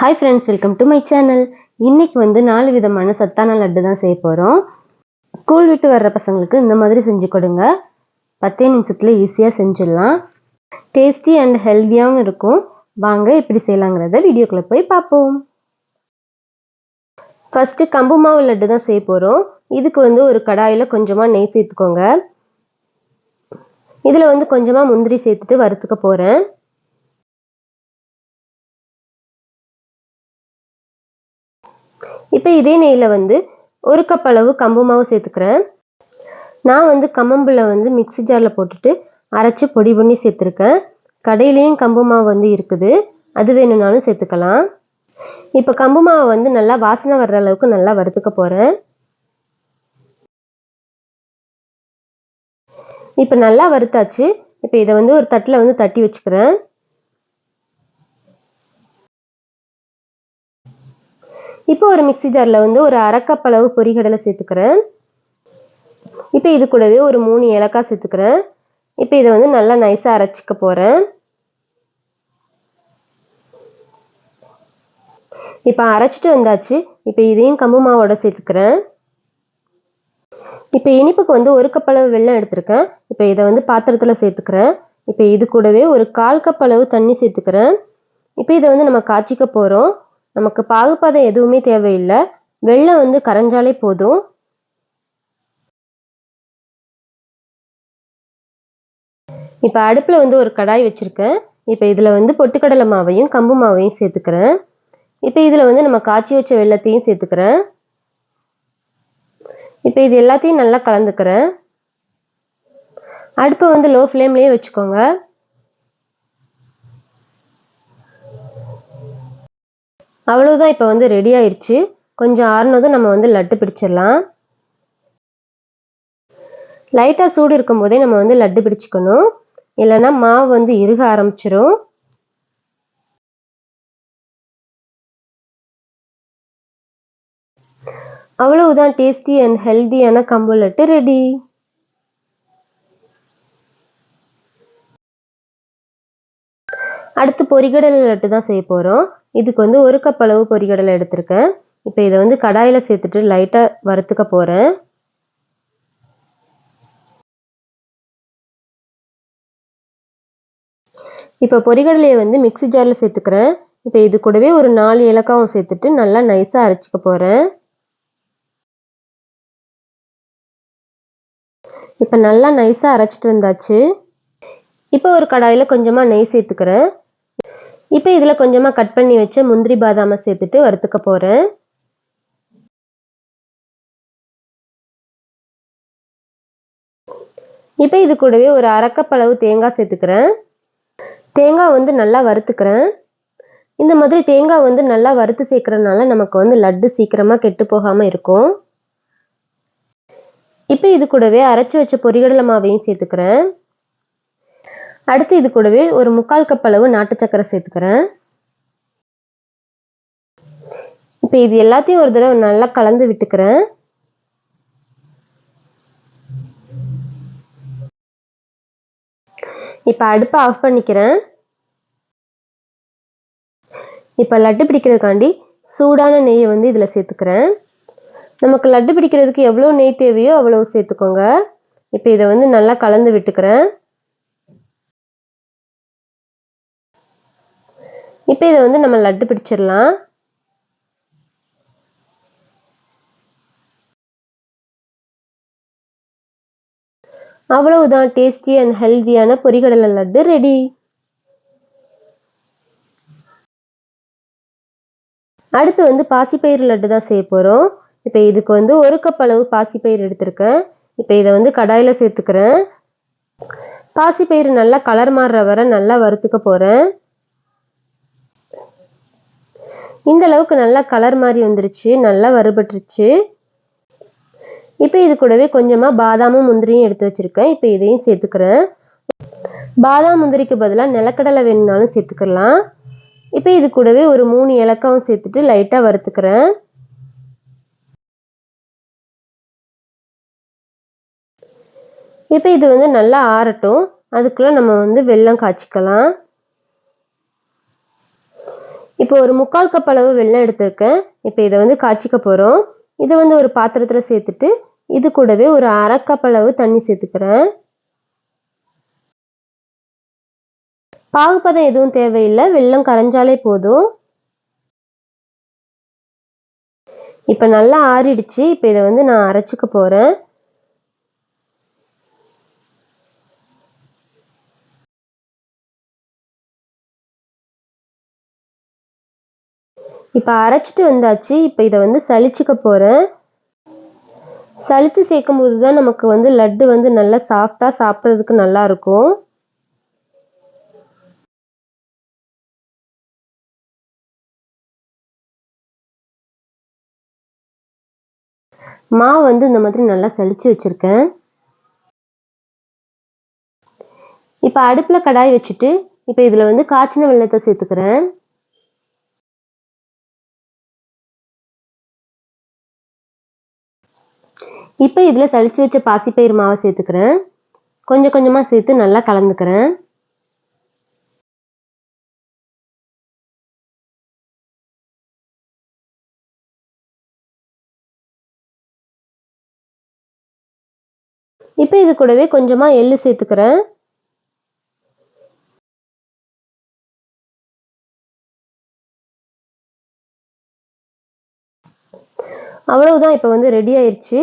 Hi friends welcome to my channel இன்றைக்கி வந்து நாலு விதமான சத்தான லட்டு தான் செய்ய போகிறோம் ஸ்கூல் விட்டு வர்ற பசங்களுக்கு இந்த மாதிரி செஞ்சு கொடுங்க. பத்தே நிமிஷத்தில் ஈஸியாக செஞ்சிடலாம். டேஸ்டி அண்ட் ஹெல்த்தியாகவும் இருக்கும். வாங்க எப்படி செய்யலாங்கிறத வீடியோக்குள்ளே போய் பார்ப்போம். ஃபஸ்ட்டு கம்பு மாவு லட்டு தான் செய்ய போகிறோம் இதுக்கு வந்து ஒரு கடாயில் கொஞ்சமாக நெய் சேர்த்துக்கோங்க. இதில் வந்து கொஞ்சமாக முந்திரி சேர்த்துட்டு வறுத்துக்க போகிறேன் இப்போ இதே நெய்யில் வந்து ஒரு கப் அளவு கம்பு மாவு சேர்த்துக்கிறேன். நான் வந்து கம்மம்புல வந்து மிக்ஸி ஜாரில் போட்டுட்டு அரைச்சி பொடி பண்ணி சேர்த்துருக்கேன். கடையிலையும் கம்பு மாவு வந்து இருக்குது. அது வேணும்னாலும் சேர்த்துக்கலாம். இப்போ கம்பு மாவை வந்து நல்லா வாசனை வர்ற அளவுக்கு நல்லா வறுத்துக்க போகிறேன் இப்போ நல்லா வறுத்தாச்சு. இப்போ இதை வந்து ஒரு தட்டில் வந்து தட்டி வச்சுக்கிறேன். இப்போ ஒரு மிக்ஸி ஜாரில் வந்து ஒரு அரைக்கப் அளவு பொரிகடலை சேர்த்துக்கிறேன். இப்போ இது கூடவே ஒரு மூணு ஏலக்காய் சேர்த்துக்கிறேன். இப்போ இதை வந்து நல்லா நைஸாக அரைச்சிக்க போகிறேன் இப்போ அரைச்சிட்டு வந்தாச்சு. இப்போ இதையும் கம்பு மாவோட சேர்த்துக்கிறேன். இப்போ இனிப்புக்கு வந்து ஒரு கப் அளவு வெள்ளம் எடுத்திருக்கேன். இப்போ இதை வந்து பாத்திரத்தில் சேர்த்துக்கிறேன். இப்போ இது கூடவே ஒரு கால் கப் அளவு தண்ணி சேர்த்துக்கிறேன். இப்போ இதை வந்து நம்ம காய்ச்சிக்க போகிறோம் நமக்கு பாகுபாதம் எதுவுமே தேவையில்லை. வெள்ளம் வந்து கரைஞ்சாலே போதும். இப்போ அடுப்பில் வந்து ஒரு கடாய் வச்சுருக்கேன். இப்போ இதில் வந்து பொட்டுக்கடலை மாவையும் கம்பு மாவையும் சேர்த்துக்கிறேன். இப்போ இதில் வந்து நம்ம காய்ச்சி வச்ச வெள்ளத்தையும் சேர்த்துக்கிறேன். இப்போ இது எல்லாத்தையும் நல்லா கலந்துக்கிறேன். அடுப்பை வந்து லோ ஃப்ளேம்லேயே வச்சுக்கோங்க. அவ்வளோதான் இப்போ வந்து ரெடி ஆயிடுச்சு கொஞ்சம் ஆறுனதும் நம்ம வந்து லட்டு பிடிச்சிடலாம். லைட்டாக சூடு இருக்கும் போதே நம்ம வந்து லட்டு பிடிச்சிக்கணும். இல்லைன்னா மாவு வந்து இறுக ஆரம்பிச்சிரும். அவ்வளவுதான் டேஸ்டி அண்ட் ஹெல்த்தியான கம்பு லட்டு ரெடி அடுத்து பொரிகடலை லட்டு தான் செய்ய போகிறோம் இதுக்கு வந்து ஒரு கப் அளவு பொரிகடலை எடுத்திருக்கேன். இப்போ இதை வந்து கடாயில் சேர்த்துட்டு லைட்டாக வறுத்துக்க போகிறேன் இப்போ பொரிகடலையை வந்து மிக்சி ஜாரில் சேர்த்துக்கிறேன். இப்போ இது கூடவே ஒரு நாலு ஏலக்காவும் சேர்த்துட்டு நல்லா நைஸாக அரைச்சிக்க போகிறேன் இப்போ நல்லா நைஸாக அரைச்சிட்டு வந்தாச்சு. இப்போ ஒரு கடாயில் கொஞ்சமாக நெய் சேர்த்துக்கிறேன். இப்போ இதில் கொஞ்சமாக கட் பண்ணி வச்ச முந்திரி பாதாமை சேர்த்துட்டு வறுத்துக்க போகிறேன் இப்போ இது கூடவே ஒரு அரைக்கப்பளவு தேங்காய் சேர்த்துக்கிறேன். தேங்காய் வந்து நல்லா வறுத்துக்கிறேன். இந்த மாதிரி தேங்காய் வந்து நல்லா வறுத்து சேர்க்கறதுனால நமக்கு வந்து லட்டு சீக்கிரமாக கெட்டு போகாமல் இருக்கும். இப்போ இது கூடவே அரைச்சி வச்ச பொரிகடலை மாவையும் சேர்த்துக்கிறேன். அடுத்து இது கூடவே ஒரு முக்கால் கப் அளவு நாட்டு சக்கரை சேர்த்துக்கிறேன். இப்போ இது எல்லாத்தையும் ஒரு தடவை நல்லா கலந்து விட்டுக்கிறேன். இப்போ அடுப்பை ஆஃப் பண்ணிக்கிறேன். இப்போ லட்டு பிடிக்கிறதுக்காண்டி சூடான நெய்யை வந்து இதில் சேர்த்துக்கிறேன். நமக்கு லட்டு பிடிக்கிறதுக்கு எவ்வளோ நெய் தேவையோ அவ்வளோ சேர்த்துக்கோங்க. இப்போ இதை வந்து நல்லா கலந்து விட்டுக்கிறேன். இப்போ இதை வந்து நம்ம லட்டு பிடிச்சிடலாம். அவ்வளவுதான் டேஸ்டி அண்ட் ஹெல்தியான பொரிகடலை லட்டு ரெடி அடுத்து வந்து பாசிப்பயிறு லட்டு தான் செய்ய போகிறோம் இப்போ இதுக்கு வந்து ஒரு கப் அளவு பாசிப்பயிறு எடுத்திருக்கேன். இப்போ இதை வந்து கடாயில் சேர்த்துக்கிறேன். பாசிப்பயிறு நல்லா கலர் மாறுற வரை நல்லா வறுத்துக்க போகிறேன் இந்த அளவுக்கு நல்லா கலர் மாதிரி வந்துருச்சு நல்லா வறுபட்டுருச்சு. இப்போ இது கூடவே கொஞ்சமாக பாதாமும் முந்திரியும் எடுத்து வச்சுருக்கேன். இப்போ இதையும் சேர்த்துக்கிறேன். பாதாம் முந்திரிக்கு பதிலாக நிலக்கடலை வேணும்னாலும் சேர்த்துக்கலாம். இப்போ இது கூடவே ஒரு மூணு ஏலக்காவும் சேர்த்துட்டு லைட்டாக வறுத்துக்கிறேன். இப்போ இது வந்து நல்லா ஆறட்டும். அதுக்குள்ளே நம்ம வந்து வெல்லம் காய்ச்சிக்கலாம். இப்போ ஒரு முக்கால் கப் அளவு வெள்ளம் எடுத்திருக்கேன். இப்போ இதை வந்து காய்ச்சிக்க போகிறோம் இதை வந்து ஒரு பாத்திரத்தில் சேர்த்துட்டு இது கூடவே ஒரு அரை கப் அளவு தண்ணி சேர்த்துக்கிறேன். பாகுப்பதம் எதுவும் தேவையில்லை. வெள்ளம் கரைஞ்சாலே போதும். இப்போ நல்லா ஆறிடுச்சு. இப்போ இதை வந்து நான் அரைச்சிக்க போகிறேன் இப்போ அரைச்சிட்டு வந்தாச்சு. இப்போ இதை வந்து சளிச்சிக்க போகிறேன் சளிச்சு சேர்க்கும் போது தான் நமக்கு வந்து லட்டு வந்து நல்லா சாஃப்டாக சாப்பிட்றதுக்கு நல்லாயிருக்கும் மாவு வந்து இந்த மாதிரி நல்லா சளிச்சு வச்சுருக்கேன். இப்போ அடுப்பில் கடாய் வச்சுட்டு இப்போ இதில் வந்து காய்ச்சின வெள்ளத்தை சேர்த்துக்கிறேன். இப்போ இதில் சளிச்சு வச்ச பாசிப்பயிறு மாவை சேர்த்துக்கிறேன். கொஞ்சம் கொஞ்சமாக சேர்த்து நல்லா கலந்துக்கிறேன். இப்போ இது கூடவே கொஞ்சமாக எள்ளு சேர்த்துக்கிறேன். அவ்வளவுதான் இப்போ வந்து ரெடி ஆயிடுச்சு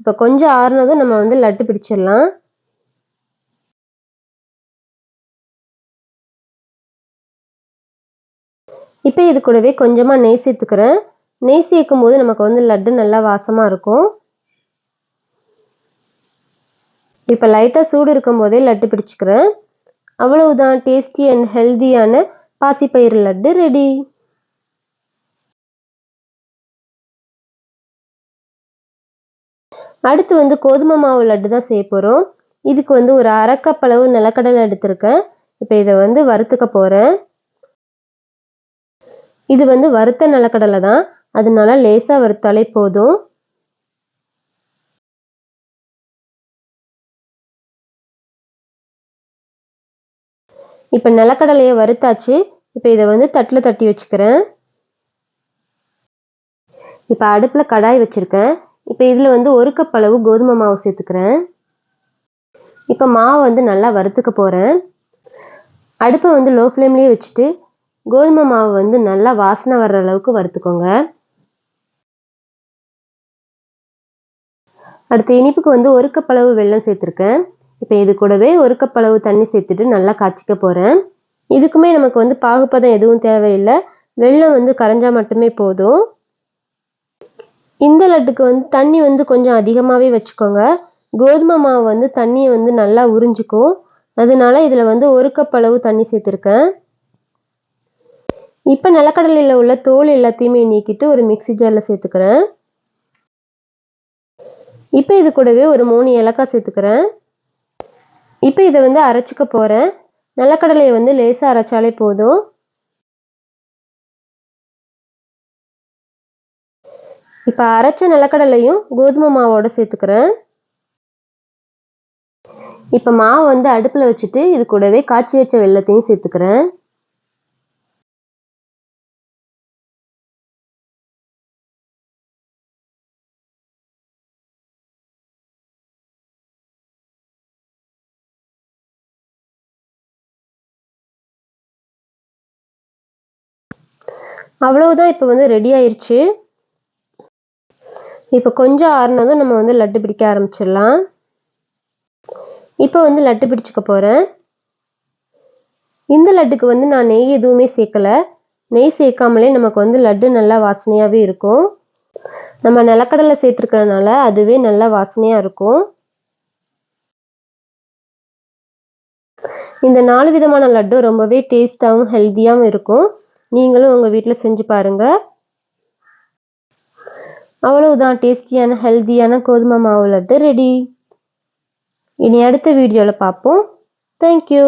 இப்போ கொஞ்சம் ஆறுனதும் நம்ம வந்து லட்டு பிடிச்சிடலாம். இப்போ இது கூடவே கொஞ்சமாக நெய் சேர்த்துக்கிறேன். நெய் சேர்க்கும் போது நமக்கு வந்து லட்டு நல்லா வாசமாக இருக்கும். இப்போ லைட்டாக சூடு இருக்கும் போதே லட்டு பிடிச்சிக்கிறேன். அவ்வளவுதான் டேஸ்டி அண்ட் ஹெல்த்தியான பாசிப்பயிறு லட்டு ரெடி. அடுத்து வந்து கோதுமை மாவு லட்டு தான் செய்ய போகிறோம் இதுக்கு வந்து ஒரு அரைக்கப்பளவு நிலக்கடலை எடுத்திருக்கேன். இப்போ இதை வந்து வறுத்துக்க போகிறேன் இது வந்து வறுத்த நிலக்கடலை தான். அதனால லேசாக வறுத்தாலே போதும். இப்போ நிலக்கடலையை வறுத்தாச்சு. இப்போ இதை வந்து தட்டில் தட்டி வச்சுக்கிறேன். இப்போ அடுப்பில் கடாய் வச்சுருக்கேன். இப்போ இதில் வந்து ஒரு கப் அளவு கோதுமை மாவு சேர்த்துக்கிறேன். இப்போ மாவு வந்து நல்லா வறுத்துக்க போகிறேன் அடுப்பை வந்து லோ ஃப்ளேம்லேயே வச்சுட்டு கோதுமை மாவு வந்து நல்லா வாசனை வர்ற அளவுக்கு வறுத்துக்கோங்க. அடுத்து இனிப்புக்கு வந்து ஒரு கப் அளவு வெள்ளம் சேர்த்துருக்கேன். இப்போ இது கூடவே ஒரு கப் அளவு தண்ணி சேர்த்துட்டு நல்லா காய்ச்சிக்க போகிறேன் இதுக்குமே நமக்கு வந்து பாகுப்பதம் எதுவும் தேவையில்லை. வெள்ளம் வந்து கரைஞ்சால் மட்டுமே போதும். இந்த லட்டுக்கு வந்து தண்ணி வந்து கொஞ்சம் அதிகமாகவே வச்சுக்கோங்க. கோதுமை மாவு வந்து தண்ணியை வந்து நல்லா உறிஞ்சிக்கும். அதனால இதில் வந்து ஒரு கப் அளவு தண்ணி சேர்த்துருக்கேன். இப்போ நிலக்கடலையில் உள்ள தோல் எல்லாத்தையுமே நீக்கிட்டு ஒரு மிக்சி ஜாரில் சேர்த்துக்கிறேன். இப்போ இது கூடவே ஒரு மூணு ஏலக்காய் சேர்த்துக்கிறேன். இப்போ இதை வந்து அரைச்சிக்க போகிறேன் நிலக்கடலையை வந்து லேசாக அரைச்சாலே போதும். இப்போ அரைச்ச நிலக்கடலையும் கோதுமை மாவோட சேர்த்துக்கிறேன். இப்போ மாவு வந்து அடுப்பில் வச்சுட்டு இது கூடவே காய்ச்சி வச்ச வெள்ளத்தையும் சேர்த்துக்கிறேன். அவ்வளவுதான் இப்போ வந்து ரெடி ஆயிடுச்சு இப்போ கொஞ்சம் ஆறுனதும் நம்ம வந்து லட்டு பிடிக்க ஆரம்பிச்சிடலாம். இப்போ வந்து லட்டு பிடிச்சிக்க போகிறேன் இந்த லட்டுக்கு வந்து நான் நெய் எதுவுமே சேர்க்கலை. நெய் சேர்க்காமலே நமக்கு வந்து லட்டு நல்லா வாசனையாகவே இருக்கும். நம்ம நிலக்கடலை சேர்த்துருக்கறனால அதுவே நல்லா வாசனையாக இருக்கும். இந்த நாலு விதமான லட்டு ரொம்பவே டேஸ்ட்டாகவும் ஹெல்த்தியாகவும் இருக்கும். நீங்களும் உங்கள் வீட்டில் செஞ்சு பாருங்கள் அவ்வளவுதான் டேஸ்டியான ஹெல்த்தியான கோதுமை மாவு லட்டு ரெடி இனி அடுத்த வீடியோவில் பார்ப்போம். தேங்க்யூ